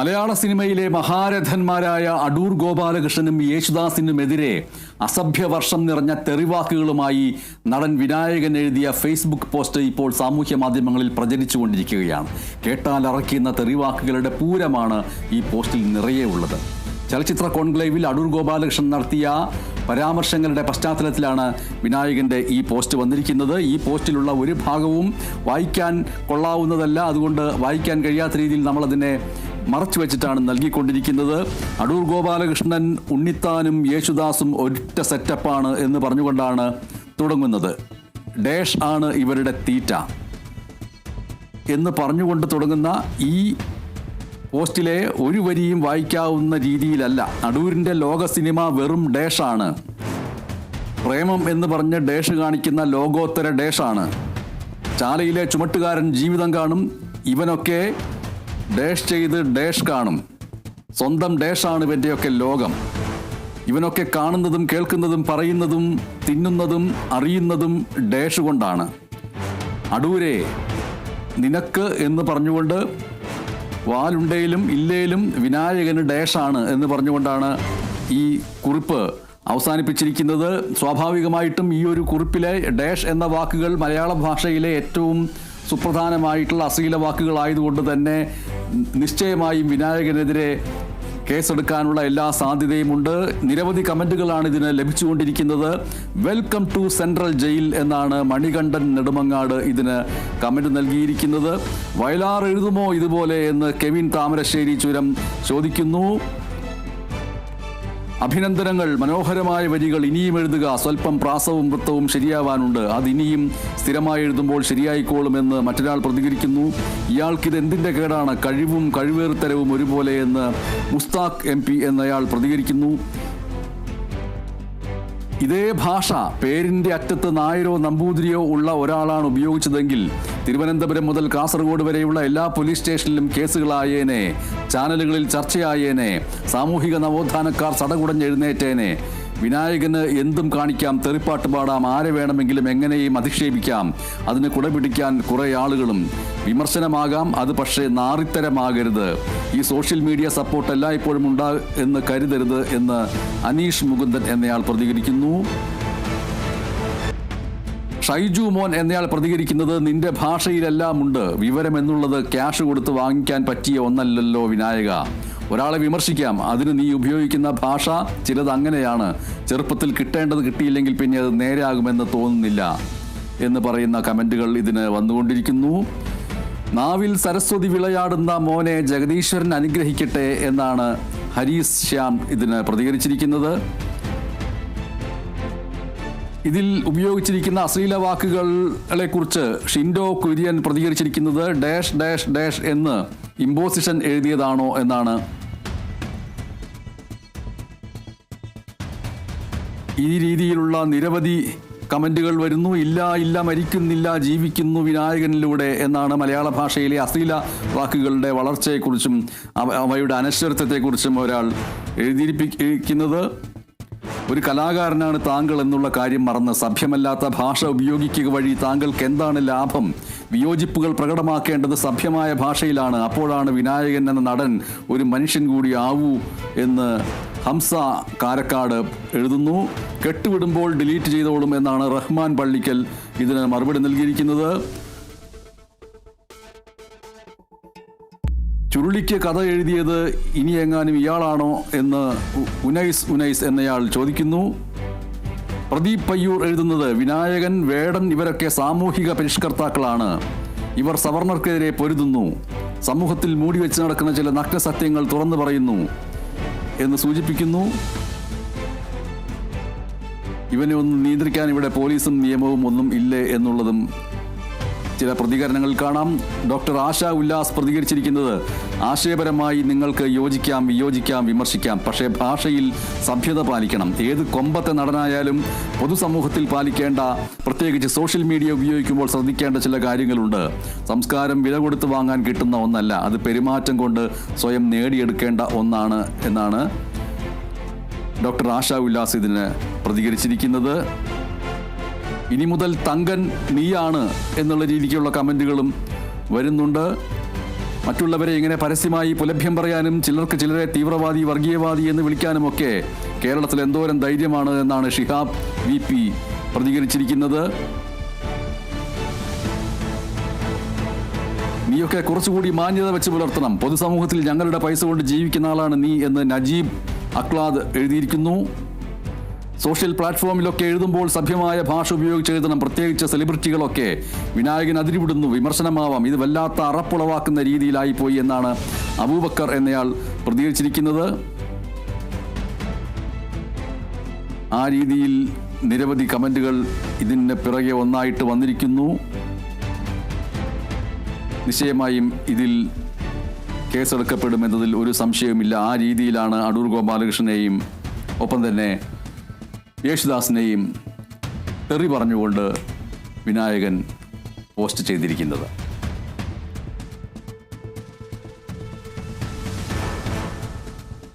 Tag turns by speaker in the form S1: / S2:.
S1: മലയാള സിനിമയിലെ മഹാരഥന്മാരായ അടൂർ ഗോപാലകൃഷ്ണനും യേശുദാസിനുമെതിരെ അസഭ്യവർഷം നിറഞ്ഞ തെറിവാക്കുകളുമായി നടൻ വിനായകൻ എഴുതിയ ഫേസ്ബുക്ക് പോസ്റ്റ് ഇപ്പോൾ സാമൂഹ്യ മാധ്യമങ്ങളിൽ പ്രചരിച്ചുകൊണ്ടിരിക്കുകയാണ്. കേട്ടാൽ തെറിവാക്കുകളുടെ പൂരമാണ് ഈ പോസ്റ്റിൽ നിറയെ ഉള്ളത്. ചലച്ചിത്ര കോൺക്ലേവിൽ അടൂർ ഗോപാലകൃഷ്ണൻ നടത്തിയ പരാമർശങ്ങളുടെ പശ്ചാത്തലത്തിലാണ് വിനായകന്റെ ഈ പോസ്റ്റ് വന്നിരിക്കുന്നത്. ഈ പോസ്റ്റിലുള്ള ഒരു ഭാഗവും വായിക്കാൻ കൊള്ളാവുന്നതല്ല. അതുകൊണ്ട് വായിക്കാൻ കഴിയാത്ത രീതിയിൽ നമ്മളതിനെ മറച്ചു വെച്ചിട്ടാണ് നൽകിക്കൊണ്ടിരിക്കുന്നത്. അടൂർ ഗോപാലകൃഷ്ണൻ ഉണ്ണിത്താനും യേശുദാസും ഒറ്റ സെറ്റപ്പാണ് എന്ന് പറഞ്ഞുകൊണ്ടാണ് തുടങ്ങുന്നത്. ഡാഷ് ആണ് ഇവരുടെ തീറ്റ. എന്ന് പറഞ്ഞുകൊണ്ട് തുടങ്ങുന്ന ഈ പോസ്റ്റിലെ ഒരു വരിയും വായിക്കാവുന്ന രീതിയിലല്ല. അടൂരിന്റെ ലോക സിനിമ വെറും ഡേഷാണ് പ്രേമം എന്ന് പറഞ്ഞ് ഡേഷ് കാണിക്കുന്ന ലോകോത്തര ഡേഷാണ് ചാലയിലെ ചുമട്ടുകാരൻ ജീവിതം കാണും. ഇവനൊക്കെ ഡേഷ് ചെയ്ത് ഡാഷ് കാണും. സ്വന്തം ഡേഷാണ് ഇവന്റെയൊക്കെ ലോകം. ഇവനൊക്കെ കാണുന്നതും കേൾക്കുന്നതും പറയുന്നതും തിന്നുന്നതും അറിയുന്നതും ഡേഷ് കൊണ്ടാണ്. അടൂരെ നിനക്ക് എന്ന് പറഞ്ഞുകൊണ്ട് വാലുണ്ടേലും ഇല്ലേലും വിനായകന് ഡേഷാണ് എന്ന് പറഞ്ഞുകൊണ്ടാണ് ഈ കുറിപ്പ് അവസാനിപ്പിച്ചിരിക്കുന്നത്. സ്വാഭാവികമായിട്ടും ഈ ഒരു കുറിപ്പിലെ ഡാഷ് എന്ന വാക്കുകൾ മലയാള ഭാഷയിലെ ഏറ്റവും സുപ്രധാനമായിട്ടുള്ള അശ്ലീല വാക്കുകളായതുകൊണ്ട് തന്നെ നിശ്ചയമായും വിനായകനെതിരെ കേസെടുക്കാനുള്ള എല്ലാ സാധ്യതയുമുണ്ട്. നിരവധി കമന്റുകളാണ് ഇതിന് ലഭിച്ചുകൊണ്ടിരിക്കുന്നത്. വെൽക്കം ടു സെൻട്രൽ ജയിൽ എന്നാണ് മണികണ്ഠൻ നെടുമങ്ങാട് ഇതിന് കമന്റ് നൽകിയിരിക്കുന്നത്. വയലാർ എഴുതുമോ ഇതുപോലെ എന്ന് കെവിൻ താമരശ്ശേരി ചുരം ചോദിക്കുന്നു. അഭിനന്ദനങ്ങൾ. മനോഹരമായ വരികൾ ഇനിയും എഴുതുക. സ്വല്പം പ്രാസവും വൃത്തവും ശരിയാവാനുണ്ട്. അത് ഇനിയും സ്ഥിരമായി എഴുതുമ്പോൾ ശരിയായിക്കോളുമെന്ന് മറ്റൊരാൾ പ്രതികരിക്കുന്നു. ഇയാൾക്കിത് എന്തിന്റെ കേടാണ്? കഴിവും കഴിവേറുത്തരവും ഒരുപോലെ എന്ന് മുസ്താഖ് എം പി എന്നയാൾ പ്രതികരിക്കുന്നു. ഇതേ ഭാഷ പേരിന്റെ അറ്റത്ത് നായരോ നമ്പൂതിരിയോ ഉള്ള ഒരാളാണ് ഉപയോഗിച്ചതെങ്കിൽ തിരുവനന്തപുരം മുതൽ കാസർഗോഡ് വരെയുള്ള എല്ലാ പോലീസ് സ്റ്റേഷനിലും കേസുകളായേനെ. ചാനലുകളിൽ ചർച്ചയായേനെ. സാമൂഹിക നവോത്ഥാനക്കാർ സടകുടഞ്ഞെഴുന്നേറ്റേനെ. വിനായകന് എന്തും കാണിക്കാം തെറിപ്പാട്ട് പാടാം ആരെ വേണമെങ്കിലും എങ്ങനെയും അധിക്ഷേപിക്കാം. അതിന് കുടപിടിക്കാൻ കുറെ ആളുകളും. വിമർശനമാകാം അത് പക്ഷേ നാറിത്തരമാകരുത്. ഈ സോഷ്യൽ മീഡിയ സപ്പോർട്ട് എല്ലായ്പ്പോഴും ഉണ്ടാ എന്ന് കരുതരുത് എന്ന് അനീഷ് മുകുന്ദൻ എന്നയാൾ പ്രതികരിക്കുന്നു. ഷൈജു മോൻ എന്നയാൾ പ്രതികരിക്കുന്നത് നിന്റെ ഭാഷയിലെല്ലാം ഉണ്ട്. വിവരം എന്നുള്ളത് ക്യാഷ് കൊടുത്ത് വാങ്ങിക്കാൻ പറ്റിയ ഒന്നല്ലല്ലോ വിനായക. ഒരാളെ വിമർശിക്കാം. അതിന് നീ ഉപയോഗിക്കുന്ന ഭാഷ ചിലത് അങ്ങനെയാണ്. ചെറുപ്പത്തിൽ കിട്ടേണ്ടത് കിട്ടിയില്ലെങ്കിൽ പിന്നെ അത് നേരെയാകുമെന്ന് തോന്നുന്നില്ല എന്ന് പറയുന്ന കമന്റുകൾ ഇതിന് വന്നുകൊണ്ടിരിക്കുന്നു. നാവിൽ സരസ്വതി വിളയാടുന്ന മോനെ ജഗദീശ്വരൻ അനുഗ്രഹിക്കട്ടെ എന്നാണ് ഹരീസ് ശ്യാം ഇതിന് പ്രതികരിച്ചിരിക്കുന്നത്. ഇതിൽ ഉപയോഗിച്ചിരിക്കുന്ന അശ്ലീല വാക്കുകളെ കുറിച്ച് ഷിൻഡോ കുര്യൻ പ്രതികരിച്ചിരിക്കുന്നത് ഡാഷ് ഡാഷ് ഡാഷ് എന്ന് ഇമ്പോസിഷൻ എഴുതിയതാണോ എന്നാണ്. ഈ രീതിയിലുള്ള നിരവധി കമന്റുകൾ വരുന്നു. ഇല്ല ഇല്ല മരിക്കുന്നില്ല ജീവിക്കുന്നു വിനായകനിലൂടെ എന്നാണ് മലയാള ഭാഷയിലെ അശ്ലീല വാക്കുകളുടെ വളർച്ചയെക്കുറിച്ചും അവയുടെ അനശ്വരത്വത്തെക്കുറിച്ചും ഒരാൾ എഴുതിയിരിപ്പിക്കുന്നത് ഒരു കലാകാരനാണ് താങ്കൾ എന്നുള്ള കാര്യം മറന്ന് സഭ്യമല്ലാത്ത ഭാഷ ഉപയോഗിക്കുക വഴി താങ്കൾക്ക് എന്താണ് ലാഭം? വിയോജിപ്പുകൾ പ്രകടമാക്കേണ്ടത് സഭ്യമായ ഭാഷയിലാണ്. അപ്പോഴാണ് വിനായകൻ എന്ന നടൻ ഒരു മനുഷ്യൻ കൂടി ആവൂ എന്ന് ഹംസ കാരക്കാട് എഴുതുന്നു. കെട്ടുവിടുമ്പോൾ ഡിലീറ്റ് ചെയ്തോളും എന്നാണ് റഹ്മാൻ പള്ളിക്കൽ ഇതിന് മറുപടി നൽകിയിരിക്കുന്നത്. ചുരുളിക്ക് കഥ എഴുതിയത് ഇനി എങ്ങാനും ഇയാളാണോ എന്ന് ഉനൈസ് ഉനൈസ് എന്നയാൾ ചോദിക്കുന്നു. പ്രദീപ് പയ്യൂർ എഴുതുന്നത് വിനായകൻ വേടൻ ഇവരൊക്കെ സാമൂഹിക പരിഷ്കർത്താക്കളാണ്. ഇവർ സവർണർക്കെതിരെ പൊരുതുന്നു. സമൂഹത്തിൽ മൂടി വെച്ച് നടക്കുന്ന ചില നഗ്നസത്യങ്ങൾ തുറന്നു പറയുന്നു എന്ന് സൂചിപ്പിക്കുന്നു. ഇവനെ ഒന്ന് നിയന്ത്രിക്കാൻ ഇവിടെ പോലീസും നിയമവും ഒന്നും ഇല്ലേ എന്നുള്ളതും ചില പ്രതികരണങ്ങൾ കാണാം. ഡോക്ടർ ആശ ഉല്ലാസ് പ്രതികരിച്ചിരിക്കുന്നത് ആശയപരമായി നിങ്ങൾക്ക് യോജിക്കാം വിയോജിക്കാം വിമർശിക്കാം. പക്ഷേ ഭാഷയിൽ സഭ്യത പാലിക്കണം. ഏത് കൊമ്പത്തെ നടനായാലും പൊതുസമൂഹത്തിൽ പാലിക്കേണ്ട പ്രത്യേകിച്ച് സോഷ്യൽ മീഡിയ ഉപയോഗിക്കുമ്പോൾ ശ്രദ്ധിക്കേണ്ട ചില കാര്യങ്ങളുണ്ട്. സംസ്കാരം വില കൊടുത്ത് വാങ്ങാൻ കിട്ടുന്ന ഒന്നല്ല അത് പെരുമാറ്റം കൊണ്ട് സ്വയം നേടിയെടുക്കേണ്ട ഒന്നാണ് എന്നാണ് ഡോക്ടർ ആശ ഉല്ലാസ് ഇതിന് പ്രതികരിച്ചിരിക്കുന്നത്. ഇനി മുതൽ തങ്കൻ നീയാണ് എന്നുള്ള രീതിക്കുള്ള കമന്റുകളും വരുന്നുണ്ട്. മറ്റുള്ളവരെ ഇങ്ങനെ പരസ്യമായി പുലഭ്യം പറയാനും ചിലർക്ക് ചിലരെ തീവ്രവാദി വർഗീയവാദി എന്ന് വിളിക്കാനുമൊക്കെ കേരളത്തിൽ എന്തോരം ധൈര്യമാണ് എന്നാണ് ഷിഹാബ് വി പി പ്രതികരിച്ചിരിക്കുന്നത്. നീയൊക്കെ കുറച്ചുകൂടി മാന്യത വെച്ച് പുലർത്തണം. പൊതുസമൂഹത്തിൽ ഞങ്ങളുടെ പൈസ കൊണ്ട് ജീവിക്കുന്ന ആളാണ് നീ എന്ന് നജീബ് അക്ലാദ് എഴുതിയിരിക്കുന്നു. സോഷ്യൽ പ്ലാറ്റ്ഫോമിലൊക്കെ എഴുതുമ്പോൾ സഭ്യമായ ഭാഷ ഉപയോഗിച്ച് എഴുതണം. പ്രത്യേകിച്ച് സെലിബ്രിറ്റികളൊക്കെ വിനായകൻ അതിരിവിടുന്നു. വിമർശനമാവാം. ഇത് വല്ലാത്ത അറപ്പുളവാക്കുന്ന രീതിയിലായി പോയി എന്നാണ് അബൂബക്കർ എന്നയാൾ പ്രതികരിച്ചിരിക്കുന്നത്. ആ രീതിയിൽ നിരവധി കമന്റുകൾ ഇതിന് പിറകെ ഒന്നായിട്ട് വന്നിരിക്കുന്നു. നിശ്ചയമായും ഇതിൽ കേസെടുക്കപ്പെടുമെന്നതിൽ ഒരു സംശയവുമില്ല. ആ രീതിയിലാണ് അടൂർ ഗോപാലകൃഷ്ണനെയും ഒപ്പം തന്നെ യേശുദാസിനെയും തെറി പറഞ്ഞുകൊണ്ട് വിനായകൻ പോസ്റ്റ് ചെയ്തിരിക്കുന്നത്.